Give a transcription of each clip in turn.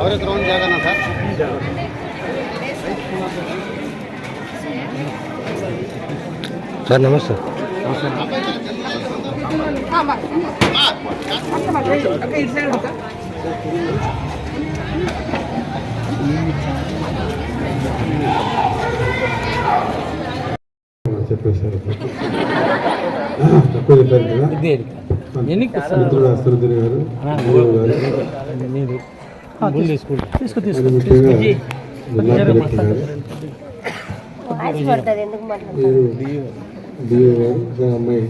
और एक राउंड जाएगा ना सर सर नमस्ते చెప్పేశారు. తక్కువ చెప్పారు కదా మిత్రుడు అసరుద్దీన్ గారు అమ్మాయి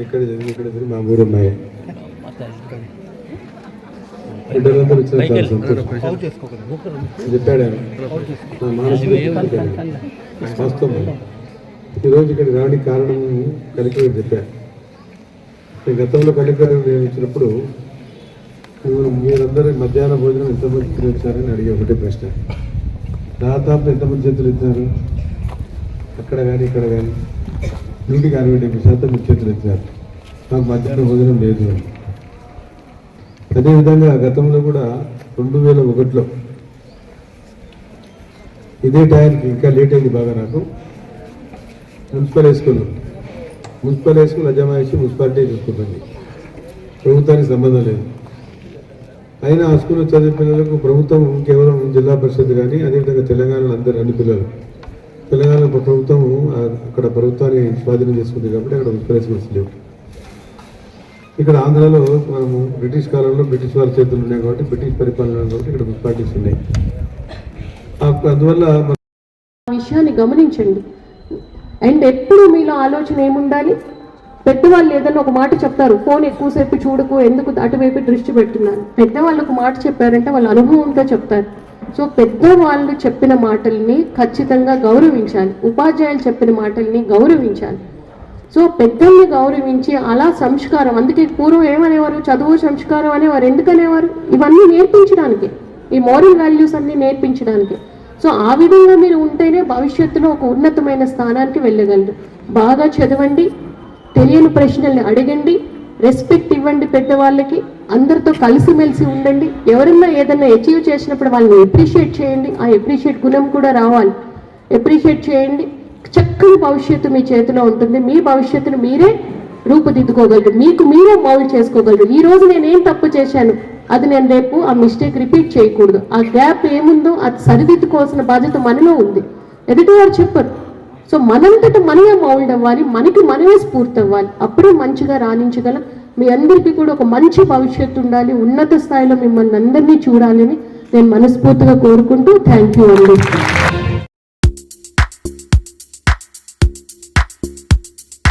ఎక్కడ ఇక్కడ మా ఊరు అమ్మాయి. బిడ్డలందరూ వచ్చిన చాలా సంతోషం చెప్పాడు మానసిక. వాస్తవం ఈరోజు ఇక్కడ రావడానికి కారణం కలెక్టర్ చెప్పారు నేను గతంలో నియమించినప్పుడు మీరు- మీరందరూ మధ్యాహ్న భోజనం ఎంతమంది తిని అడిగే ఒకటే ప్రశ్న. దాదాపు ఎంతమంది చేతులు ఇచ్చారు అక్కడ కానీ ఇక్కడ కానీ నూటికి అరవై డెబ్బై శాతం మీ చేతులు ఇచ్చారు నాకు మధ్యాహ్న భోజనం లేదు అని. అదేవిధంగా గతంలో కూడా రెండు వేల ఒకటిలో ఇదే టైంకి ఇంకా లేట్ అయింది బాగా నాకు. Municipal high municipal high school అజమాయిషి municipality చూసుకుంటుంది ప్రభుత్వానికి సంబంధం లేదు. అయినా ఆ స్కూల్లో చదివే పిల్లలకు ప్రభుత్వం కేవలం జిల్లా పరిషత్ కానీ అదేవిధంగా తెలంగాణలో అందరు అన్ని పిల్లలు. తెలంగాణ ప్రభుత్వం అక్కడ ప్రభుత్వాన్ని స్వాధీనం చేసుకుంది కాబట్టి అక్కడ మున్సిపల్ లేవు ఇక్కడ ఆంధ్రాలో మనము బ్రిటిష్ కాలంలో బ్రిటిష్ వారి చేతులు ఉన్నాయి కాబట్టి బ్రిటిష్ పరిపాలన కాబట్టి ఇక్కడ మున్సిపాలిటీస్ ఉన్నాయి. అందువల్ల విషయాన్ని గమనించండి. అండ్ ఎప్పుడు మీలో ఆలోచన ఏముండాలి? పెద్దవాళ్ళు ఏదైనా ఒక మాట చెప్తారు ఫోన్ ఎక్కువసేపు చూడకు ఎందుకు అటువైపు దృష్టి పెడుతున్నారు? పెద్దవాళ్ళు ఒక మాట చెప్పారంటే వాళ్ళ అనుభవంతో చెప్తారు. సో పెద్దవాళ్ళు చెప్పిన మాటల్ని ఖచ్చితంగా గౌరవించాలి. ఉపాధ్యాయులు చెప్పిన మాటల్ని గౌరవించాలి. సో పెద్దల్ని గౌరవించి అలా సంస్కారం అందుకే పూర్వం ఏమనేవారు? చదువు సంస్కారం అనేవారు. ఎందుకనేవారు? ఇవన్నీ నేర్పించడానికి. ఈ మోరల్ వాల్యూస్ అన్ని నేర్పించడానికి. సో ఆ విధంగా మీరు ఉంటేనే భవిష్యత్తులో ఒక ఉన్నతమైన స్థానానికి వెళ్ళగలరు. బాగా చదవండి. తెలియని ప్రశ్నల్ని అడగండి రెస్పెక్ట్ ఇవ్వండి పెద్దవాళ్ళకి అందరితో కలిసిమెలిసి ఉండండి. ఎవరన్నా ఏదన్నా అచీవ్ చేసినప్పుడు వాళ్ళని ఎప్రిషియేట్ చేయండి. ఆ ఎప్రిషియేట్ గుణం కూడా రావాలి. ఎప్రిషియేట్ చేయండి. చక్కని భవిష్యత్తు మీ చేతిలో ఉంటుంది. మీ భవిష్యత్తును మీరే రూపుదిద్దుకోగలరు. మీకు మీరే మౌల్డ్ చేసుకోగలరు. ఈ రోజు నేనేం తప్పు చేశాను? అది నేను రేపు ఆ మిస్టేక్ రిపీట్ చేయకూడదు. ఆ గ్యాప్ ఏముందో అది సరిదిద్దుకోవాల్సిన బాధ్యత మనలో ఉంది. ఎదుటివారు చెప్పరు. సో మనంతట మనమే మౌల్డ్ అవ్వాలి మనకి మనమే స్ఫూర్తి అవ్వాలి అప్పుడే మంచిగా రాణించగలం. మీ అందరికీ కూడా ఒక మంచి భవిష్యత్తు ఉండాలి ఉన్నత స్థాయిలో మిమ్మల్ని అందరినీ చూడాలని నేను మనస్ఫూర్తిగా కోరుకుంటూ థ్యాంక్ యూ అండి.